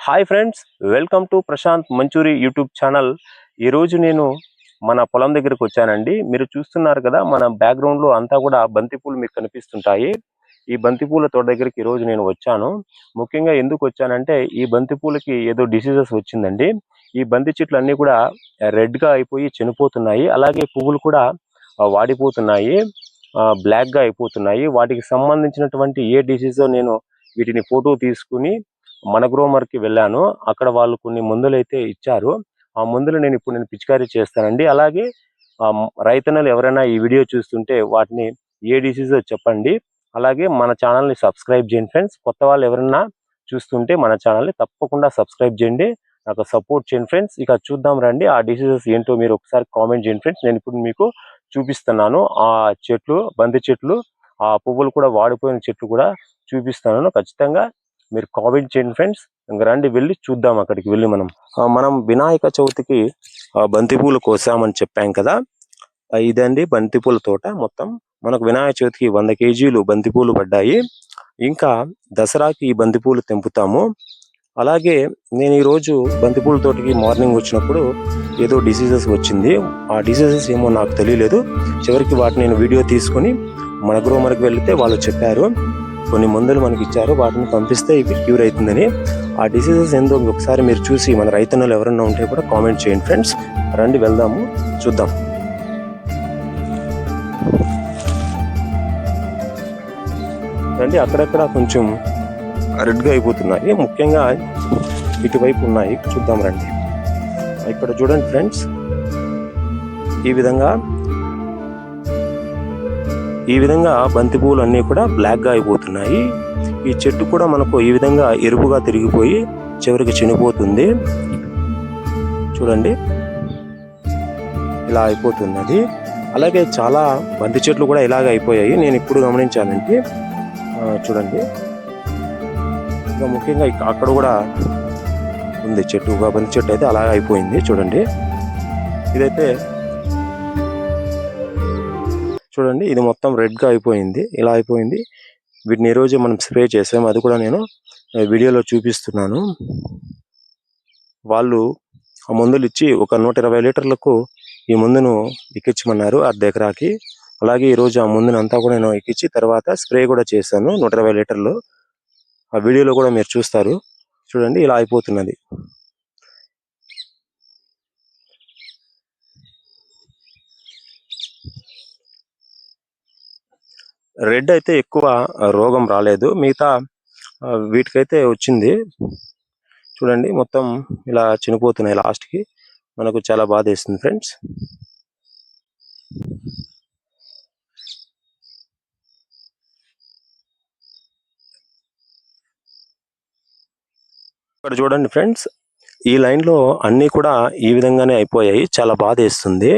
Hi friends welcome to Prashanth Manchuri YouTube channel. ఈరోజు నేను మన పొలం దగ్గరకు వచ్చానండి. మీరు చూస్తున్నారు కదా మన బ్యాక్గ్రౌండ్లో అంతా కూడా బంతిపూలు మీకు కనిపిస్తుంటాయి. ఈ బంతిపూల తోట దగ్గరికి ఈ రోజు నేను వచ్చాను. ముఖ్యంగా ఎందుకు వచ్చానంటే ఈ బంతిపూలకి ఏదో డిసీజెస్ వచ్చిందండి. ఈ బంతి చెట్లు అన్ని కూడా రెడ్గా అయిపోయి చనిపోతున్నాయి. అలాగే పువ్వులు కూడా ఆ, వాడిపోతున్నాయి. బ్లాక్గా అయిపోతున్నాయి. వాటికి సంబంధించినటువంటి ఏ డిసీజో నేను వీటిని ఫోటో తీసుకుని మన వెళ్ళాను. అక్కడ వాళ్ళు కొన్ని మందులు అయితే ఇచ్చారు. ఆ మందులు నేను ఇప్పుడు నేను పిచికారీ చేస్తానండి. అలాగే రైతన్నలు ఎవరైనా ఈ వీడియో చూస్తుంటే వాటిని ఏ డిసీజ్ చెప్పండి. అలాగే మన ఛానల్ని సబ్స్క్రైబ్ చేయండి ఫ్రెండ్స్. కొత్త వాళ్ళు ఎవరైనా చూస్తుంటే మన ఛానల్ని తప్పకుండా సబ్స్క్రైబ్ చేయండి. నాకు సపోర్ట్ చేయండి ఫ్రెండ్స్. ఇక చూద్దాం రండి. ఆ డిసీజెస్ ఏంటో మీరు ఒకసారి కామెంట్ చేయండి ఫ్రెండ్స్. నేను ఇప్పుడు మీకు చూపిస్తున్నాను. ఆ చెట్లు బంతి చెట్లు ఆ పువ్వులు కూడా వాడిపోయిన చెట్లు కూడా చూపిస్తున్నాను. ఖచ్చితంగా మీరు కామెంట్ చేయండి ఫ్రెండ్స్. ఇంకా రండి వెళ్ళి చూద్దాం అక్కడికి వెళ్ళి మనం. మనం వినాయక చవితికి బంతిపూలు కోసామని చెప్పాం కదా. ఇదండి బంతిపూల తోట. మొత్తం మనకు వినాయక చవితికి వంద కేజీలు బంతిపూలు పడ్డాయి. ఇంకా దసరాకి ఈ బంతిపూలు తెంపుతాము. అలాగే నేను ఈ రోజు బంతిపూల తోటకి మార్నింగ్ వచ్చినప్పుడు ఏదో డిసీజెస్ వచ్చింది. ఆ డిసీజెస్ ఏమో నాకు తెలియలేదు. చివరికి వాటిని నేను వీడియో తీసుకొని మన గ్రోమర్కి వెళితే వాళ్ళు చెప్పారు. కొన్ని మందులు మనకి ఇచ్చారు వాటిని పంపిస్తే ఇవి క్యూర్ అవుతుందని ఆ డిసీజెస్ ఏందో ఒకసారి మీరు చూసి మన రైతన్నలు ఎవరన్నా ఉంటే కూడా కామెంట్ చేయండి ఫ్రెండ్స్. రండి వెళ్దాము చూద్దాం. రండి అక్కడక్కడ కొంచెం రెడ్గా అయిపోతున్నాయి. ముఖ్యంగా ఇటువైపు ఉన్నాయి. చూద్దాం రండి. ఇక్కడ చూడండి ఫ్రెండ్స్. ఈ విధంగా ఈ విధంగా బంతి పువ్వులు అన్నీ కూడా బ్లాక్గా అయిపోతున్నాయి. ఈ చెట్టు కూడా మనకు ఈ విధంగా ఎరుపుగా తిరిగిపోయి చివరికి చనిపోతుంది. చూడండి. ఇలా అయిపోతున్నది. అలాగే చాలా బంతి చెట్లు కూడా ఇలాగ అయిపోయాయి. నేను ఇప్పుడు గమనించానంటే చూడండి. ఇంకా ముఖ్యంగా అక్కడ కూడా ఉంది చెట్టు. బంతి చెట్టు అయితే అలాగే అయిపోయింది. చూడండి. ఇదైతే చూడండి ఇది మొత్తం రెడ్గా అయిపోయింది. ఇలా అయిపోయింది. వీటిని ఈరోజు మనం స్ప్రే చేసాం. అది కూడా నేను వీడియోలో చూపిస్తున్నాను. వాళ్ళు ఆ మందులు ఇచ్చి ఒక నూట ఇరవై లీటర్లకు ఈ మందును ఎక్కించమన్నారు అర్ధ ఎకరాకి అలాగే ఈ రోజు ఆ మందుని అంతా కూడా నేను ఎక్కించి తర్వాత స్ప్రే కూడా చేశాను నూట ఇరవై లీటర్లు. ఆ వీడియోలో కూడా మీరు చూస్తారు. చూడండి ఇలా అయిపోతున్నది. రెడ్ అయితే ఎక్కువ రోగం రాలేదు. మిగతా వీటికైతే వచ్చింది. చూడండి మొత్తం ఇలా చనిపోతున్నాయి లాస్ట్కి. మనకు చాలా బాధ వేస్తుంది ఫ్రెండ్స్ ఇక్కడ చూడండి ఫ్రెండ్స్ ఈ లైన్లో అన్నీ కూడా ఈ విధంగానే అయిపోయాయి. చాలా బాధ వేస్తుంది.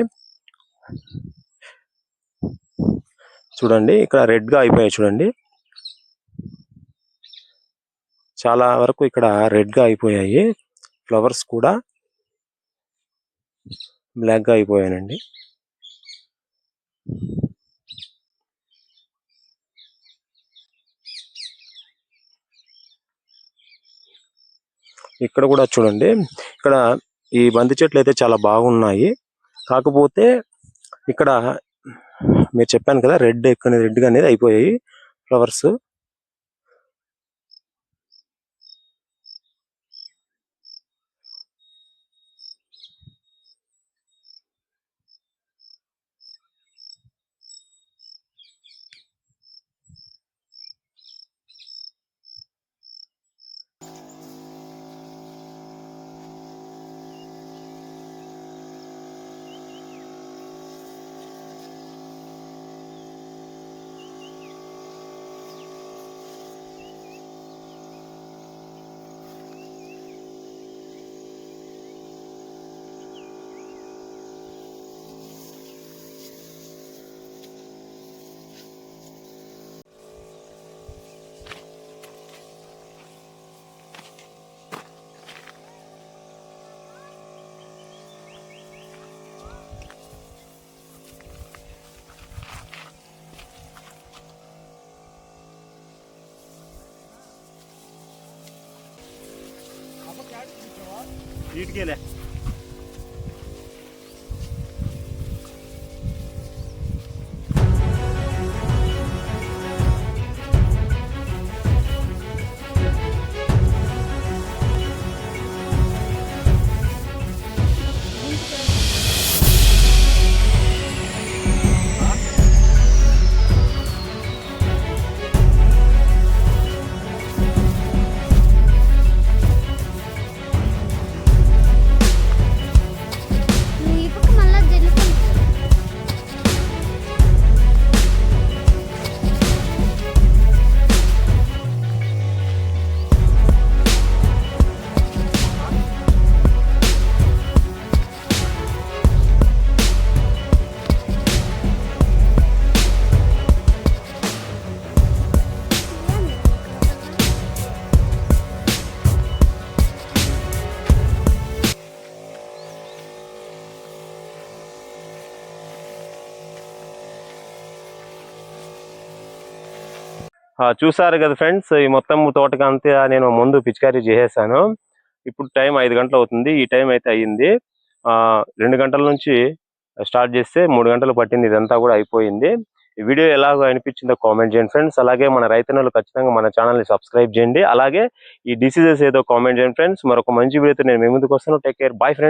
చూడండి ఇక్కడ రెడ్గా అయిపోయాయి చూడండి. చాలా వరకు ఇక్కడ రెడ్గా అయిపోయాయి. ఫ్లవర్స్ కూడా బ్లాక్గా అయిపోయానండి ఇక్కడ కూడా చూడండి ఇక్కడ ఈ బంతి చెట్లు అయితే చాలా బాగున్నాయి. కాకపోతే ఇక్కడ మీరు చెప్పాను కదా రెడ్ ఎక్కువ రెడ్గా అనేది అయిపోయాయి ఫ్లవర్స్. వీటికేలే ఈ చూసారు కదా ఫ్రెండ్స్ ఈ మొత్తం తోటకంతా నేను ముందు పిచికారీ చేసేసాను. ఇప్పుడు టైం ఐదు గంటలు అవుతుంది. ఈ టైం అయితే అయ్యింది. ఆ, రెండు గంటల నుంచి స్టార్ట్ చేస్తే మూడు గంటలు పట్టింది. ఇదంతా కూడా అయిపోయింది. ఈ వీడియో ఎలాగో అనిపించిందో కామెంట్ చేయండి ఫ్రెండ్స్. అలాగే మన రైతన్నలు ఖచ్చితంగా మన ఛానల్ని సబ్స్క్రైబ్ చేయండి. అలాగే ఈ డిసీజెస్ ఏదో కామెంట్ చేయండి ఫ్రెండ్స్. మరొక మంచి వీడియోతో నేను మీ ముందుకు వస్తాను. Take care. Bye friends.